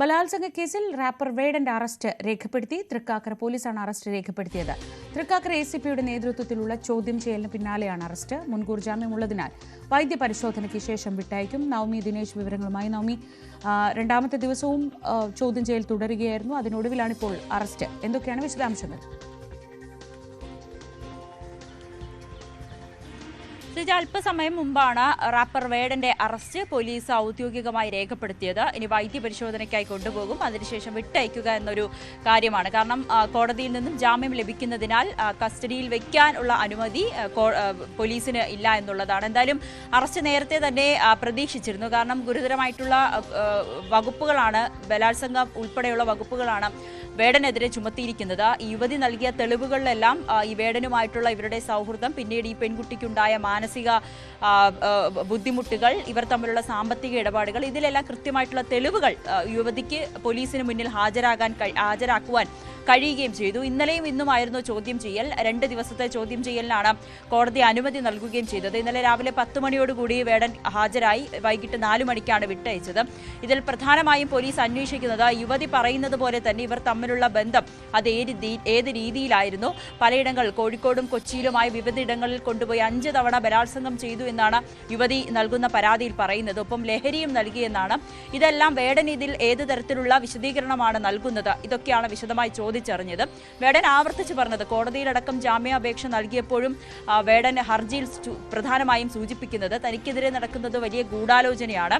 ബലാത്സംഗ കേസിൽ wrapper വേഡന്റെ arrest രേഖപ്പെടുത്തി. തൃക്കാക്കര പോലീസാണ് അറസ്റ്റ് രേഖപ്പെടുത്തിയത്. തൃക്കാക്കര എ സി പിയുടെ നേതൃത്വത്തിലുള്ള ചോദ്യം ചെയ്യലിന് പിന്നാലെയാണ് അറസ്റ്റ്. മുൻകൂർ ജാമ്യമുള്ളതിനാൽ വൈദ്യ പരിശോധനയ്ക്ക് ശേഷം വിട്ടയക്കും. നവമി ദിനേശ് വിവരങ്ങളുമായി. നവമി രണ്ടാമത്തെ ദിവസവും ചോദ്യം ചെയ്യൽ തുടരുകയായിരുന്നു. അതിനൊടുവിലാണ് ഇപ്പോൾ അറസ്റ്റ്. എന്തൊക്കെയാണ് വിശദാംശങ്ങൾ? ശ്രീജ അല്പസമയം മുമ്പാണ് റാപ്പർ വേഡന്റെ അറസ്റ്റ് പോലീസ് ഔദ്യോഗികമായി രേഖപ്പെടുത്തിയത്. ഇനി വൈദ്യപരിശോധനയ്ക്കായി കൊണ്ടുപോകും. അതിനുശേഷം വിട്ടയക്കുക എന്നൊരു കാര്യമാണ്. കാരണം കോടതിയിൽ നിന്നും ജാമ്യം ലഭിക്കുന്നതിനാൽ കസ്റ്റഡിയിൽ വെക്കാനുള്ള അനുമതി പോലീസിന് ഇല്ല എന്നുള്ളതാണ്. എന്തായാലും അറസ്റ്റ് നേരത്തെ തന്നെ പ്രതീക്ഷിച്ചിരുന്നു. കാരണം ഗുരുതരമായിട്ടുള്ള വകുപ്പുകളാണ് ബലാത്സംഗം ഉൾപ്പെടെയുള്ള വകുപ്പുകളാണ് വേടനെതിരെ ചുമത്തിയിരിക്കുന്നത്. യുവതി നൽകിയ തെളിവുകളിലെല്ലാം ഈ വേടനുമായിട്ടുള്ള ഇവരുടെ സൗഹൃദം പിന്നീട് ഈ പെൺകുട്ടിക്കുണ്ടായ മാനസിക ബുദ്ധിമുട്ടുകൾ ഇവർ തമ്മിലുള്ള സാമ്പത്തിക ഇടപാടുകൾ ഇതിലെല്ലാം കൃത്യമായിട്ടുള്ള തെളിവുകൾ യുവതിക്ക് പോലീസിന് മുന്നിൽ ഹാജരാകാൻ ഹാജരാക്കുവാൻ കഴിയുകയും ചെയ്തു. ഇന്നലെയും ഇന്നുമായിരുന്നു ചോദ്യം ചെയ്യൽ. രണ്ട് ദിവസത്തെ ചോദ്യം ചെയ്യലിനാണ് കോടതി അനുമതി നൽകുകയും ചെയ്തത്. ഇന്നലെ രാവിലെ പത്ത് മണിയോടുകൂടി വേടൻ ഹാജരായി. വൈകിട്ട് നാലു മണിക്കാണ് വിട്ടയച്ചത്. ഇതിൽ പ്രധാനമായും പോലീസ് അന്വേഷിക്കുന്നത് യുവതി പറയുന്നത് പോലെ തന്നെ ഇവർ തമ്മിലുള്ള ബന്ധം അത് ഏത് രീതിയിലായിരുന്നു? പലയിടങ്ങൾ കോഴിക്കോടും കൊച്ചിയിലുമായി വിവിധ ഇടങ്ങളിൽ കൊണ്ടുപോയി അഞ്ച് തവണ ബലാത്സംഗം ചെയ്തു എന്നാണ് യുവതി നൽകുന്ന പരാതിയിൽ പറയുന്നത്. ഒപ്പം ലഹരിയും നൽകിയെന്നാണ്. ഇതെല്ലാം വേടൻ ഇതിൽ ഏത് തരത്തിലുള്ള വിശദീകരണമാണ് നൽകുന്നത്? ഇതൊക്കെയാണ് വിശദമായി ചോദിച്ചറിഞ്ഞത്. വേടൻ ആവർത്തിച്ച് പറഞ്ഞത് കോടതിയിലടക്കം ജാമ്യാപേക്ഷ നൽകിയപ്പോഴും വേടൻ ഹർജിയിൽ പ്രധാനമായും സൂചിപ്പിക്കുന്നത് തനിക്കെതിരെ നടക്കുന്നത് വലിയ ഗൂഢാലോചനയാണ്.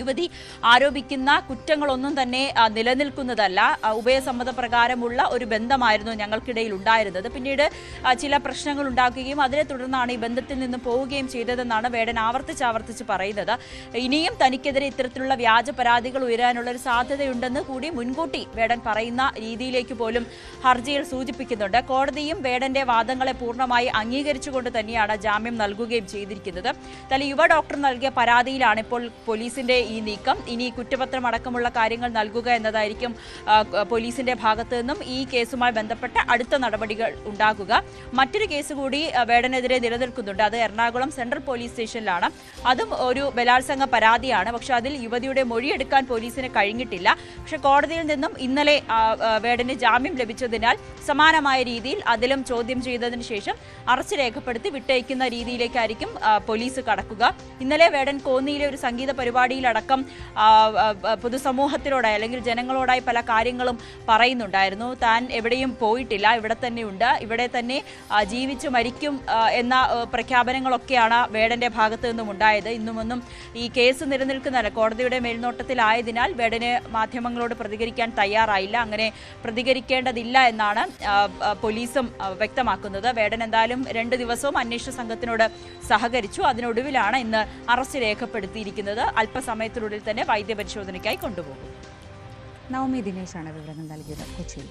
യുവതി ആരോപിക്കുന്ന കുറ്റങ്ങളൊന്നും തന്നെ നിലനിൽക്കുന്നതല്ല. ഉഭയസമ്മത പ്രകാരമുള്ള ഒരു ബന്ധമായിരുന്നു ഞങ്ങൾക്കിടയിൽ ഉണ്ടായിരുന്നത്. പിന്നീട് ചില പ്രശ്നങ്ങൾ ഉണ്ടാക്കുകയും അതിനെ തുടർന്നാണ് ഈ ബന്ധത്തിൽ നിന്ന് പോവുകയും ചെയ്തതെന്നാണ് വേടൻ ആവർത്തിച്ച് ആവർത്തിച്ച് പറയുന്നത്. ഇനിയും തനിക്കെതിരെ ഇത്തരത്തിലുള്ള വ്യാജ പരാതികൾ ഉയരാനുള്ള ഒരു സാധ്യതയുണ്ടെന്ന് കൂടി മുൻകൂട്ടി വേടൻ പറയുന്ന രീതിയിലേക്ക് പോലും ഹർജിയിൽ സൂചിപ്പിക്കുന്നുണ്ട്. കോടതിയും വേടന്റെ വാദങ്ങളെ പൂർണമായി അംഗീകരിച്ചുകൊണ്ട് തന്നെയാണ് ജാമ്യം നൽകുകയും ചെയ്തിരിക്കുന്നത്. തല യുവ ഡോക്ടർ നൽകിയ പരാതിയിലാണ് ഇപ്പോൾ പോലീസിന്റെ ഈ നീക്കം. ഇനി കുറ്റപത്രം അടക്കമുള്ള കാര്യങ്ങൾ നൽകുക എന്നതായിരിക്കും പോലീസിന്റെ ഭാഗത്തു നിന്നും ഈ കേസുമായി ബന്ധപ്പെട്ട അടുത്ത നടപടികൾ ഉണ്ടാകുക. മറ്റൊരു കേസ് കൂടി വേടനെതിരെ നിലനിൽക്കുന്നുണ്ട്. അത് എറണാകുളം സെൻട്രൽ പോലീസ് സ്റ്റേഷനിലാണ്. അതും ഒരു ബലാത്സംഗ പരാതിയാണ്. പക്ഷെ അതിൽ യുവതിയുടെ മൊഴിയെടുക്കാൻ പോലീസിന് കഴിഞ്ഞിട്ടില്ല. പക്ഷെ കോടതിയിൽ നിന്നും ഇന്നലെ വേടന് ജാമ്യം ലഭിച്ചതിനാൽ സമാനമായ രീതിയിൽ അതിലും ചോദ്യം ചെയ്തതിന് ശേഷം അറസ്റ്റ് രേഖപ്പെടുത്തി വിട്ടയക്കുന്ന രീതിയിലേക്കായിരിക്കും പോലീസ് കടക്കുക. ഇന്നലെ വേടൻ കോന്നിയിലെ ഒരു സംഗീത പരിപാടിയിലടക്കം ആ, പൊതുസമൂഹത്തിനോടായി അല്ലെങ്കിൽ ജനങ്ങളോടായി പല കാര്യങ്ങളും പറയുന്നുണ്ടായിരുന്നു. താൻ എവിടെയും പോയിട്ടില്ല ഇവിടെ തന്നെയുണ്ട് ഇവിടെ തന്നെ ജീവിച്ചു മരിക്കും എന്ന പ്രഖ്യാപനങ്ങളൊക്കെയാണ് വേടന്റെ ഭാഗത്തു നിന്നും ഉണ്ടായത്. ഇന്നുമൊന്നും ഈ കേസ് നിലനിൽക്കുന്നതല്ല. കോടതിയുടെ മേൽനോട്ടത്തിലായതിനാൽ വേടന് മാധ്യമങ്ങളോട് പ്രതികരിക്കാൻ തയ്യാറായില്ല. അങ്ങനെ പ്രതികരിക്കേണ്ടതില്ല എന്നാണ് പോലീസും വ്യക്തമാക്കുന്നത്. വേടൻ എന്തായാലും രണ്ട് ദിവസവും അന്വേഷണ സംഘത്തിനോട് സഹകരിച്ചു. അതിനൊടുവിലാണ് ഇന്ന് അറസ്റ്റ് രേഖപ്പെടുത്തിയിരിക്കുന്നത്. അല്പസമയത്തിനുള്ളിൽ തന്നെ വൈദ്യപരിശോധനയ്ക്കായി കൊണ്ടുപോകും. നവമി ദിനേശാണ് വിവരങ്ങൾ നൽകിയത് കൊച്ചിയിൽ